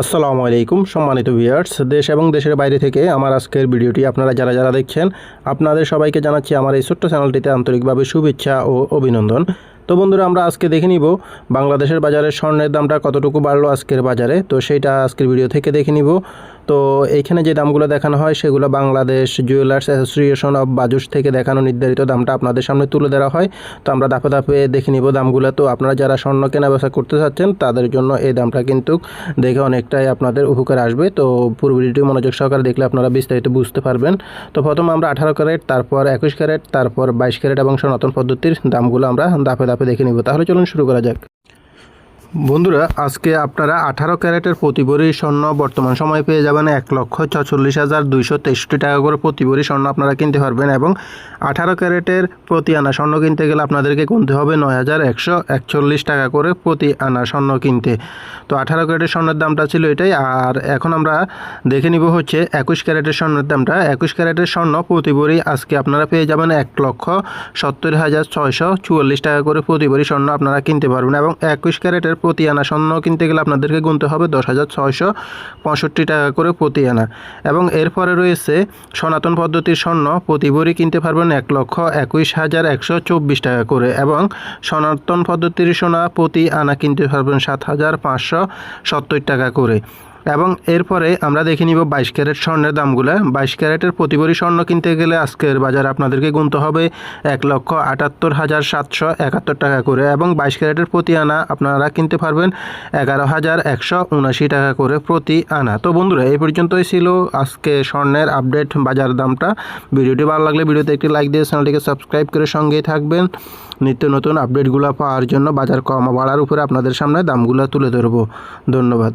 আসসালামু আলাইকুম, সম্মানিত ভিউয়ার্স। দেশ এবং দেশের বাইরে থেকে আমার আজকের ভিডিওটি আপনারা যারা যারা দেখছেন, আপনাদের সবাইকে জানাচ্ছি আমার এই ছোট্ট চ্যানেলটিতে আন্তরিকভাবে শুভেচ্ছা ও অভিনন্দন। তো বন্ধুরা, আমরা আজকে দেখে নিব বাংলাদেশের বাজারে স্বর্ণের দামটা কতটুকু বাড়লো আজকের বাজারে। তো সেইটা আজকের ভিডিও থেকে দেখে নিব। তো এইখানে যে দামগুলো দেখানো হয়, সেগুলো Bangladesh jewellers association of Bajus থেকে দেখানো নির্ধারিত দামটা আপনাদের সামনে তুলে দেওয়া হয়। তো আমরা ধাপে ধাপে দেখে নিব দামগুলো। তো আপনারা যারা স্বর্ণ কেনা বেচা করতে চাচ্ছেন, তাদের জন্য এই দামটা কিন্তু দেখে অনেকটাই আপনাদের উপকার আসবে। তো পুরো ভিডিওটি মনোযোগ সহকারে দেখলে আপনারা বিস্তারিত বুঝতে পারবেন। তো প্রথমে আমরা আঠারো ক্যারেট, তারপর একুশ ক্যারেট, তারপর বাইশ ক্যারেট এবং সনাতন পদ্ধতির দামগুলো আমরা ধাপে ধাপে দেখে নিব। তাহলে চলুন শুরু করা যাক। বন্ধুরা, আজকে আপনারা আঠারো ক্যারেটের প্রতি স্বর্ণ বর্তমান সময় পেয়ে যাবেন এক লক্ষ ছচল্লিশ হাজার দুইশো তেষট্টি টাকা করে প্রতি স্বর্ণ আপনারা কিনতে পারবেন এবং আঠারো ক্যারেটের প্রতি আনা স্বর্ণ কিনতে গেলে আপনাদেরকে গুনতে হবে নয় হাজার একশো একচল্লিশ টাকা করে প্রতি আনা স্বর্ণ কিনতে। তো আঠারো ক্যারেটের স্বর্ণের দামটা ছিল এটাই, আর এখন আমরা দেখে নিব হচ্ছে একুশ ক্যারেটের স্বর্ণের দামটা। একুশ ক্যারেটের স্বর্ণ প্রতি আজকে আপনারা পেয়ে যাবেন এক লক্ষ সত্তর হাজার ছয়শো চুয়াল্লিশ টাকা করে প্রতি স্বর্ণ আপনারা কিনতে পারবেন এবং একুশ ক্যারেটের প্রতি আনা স্বর্ণ কিনতে গেলে আপনাদেরকে গুনতে হবে দশ হাজার ছয়শো পঁয়ষট্টি টাকা করে প্রতি আনা। এবং এরপরে রয়েছে সনাতন পদ্ধতির স্বর্ণ। প্রতি ভরি কিনতে পারবেন এক লক্ষ একুশ হাজার একশো চব্বিশ টাকা করে। এবং সনাতন পদ্ধতির সোনা প্রতি আনা কিনতে পারবেন সাত হাজার পাঁচশো সত্তর টাকা করে। এবং এরপরে আমরা দেখে নিব বাইশ ক্যারেট স্বর্ণের দামগুলো। বাইশ ক্যারেটের প্রতি ভরি স্বর্ণ কিনতে গেলে আজকের বাজার আপনাদেরকে গুনতে হবে এক লক্ষ আটাত্তর হাজার সাতশো একাত্তর টাকা করে এবং বাইশ ক্যারেটের প্রতি আনা আপনারা কিনতে পারবেন এগারো হাজার একশো উনাশি টাকা করে প্রতি আনা। তো বন্ধুরা, এই পর্যন্তই ছিল আজকে স্বর্ণের আপডেট বাজার দামটা। ভিডিওটি ভালো লাগলে ভিডিওতে একটি লাইক দিয়ে চ্যানেলটিকে সাবস্ক্রাইব করে সঙ্গেই থাকবেন। নিত্য নতুন আপডেটগুলো পাওয়ার জন্য বাজার কমা বাড়ার উপরে আপনাদের সামনে দামগুলো তুলে ধরবো। ধন্যবাদ।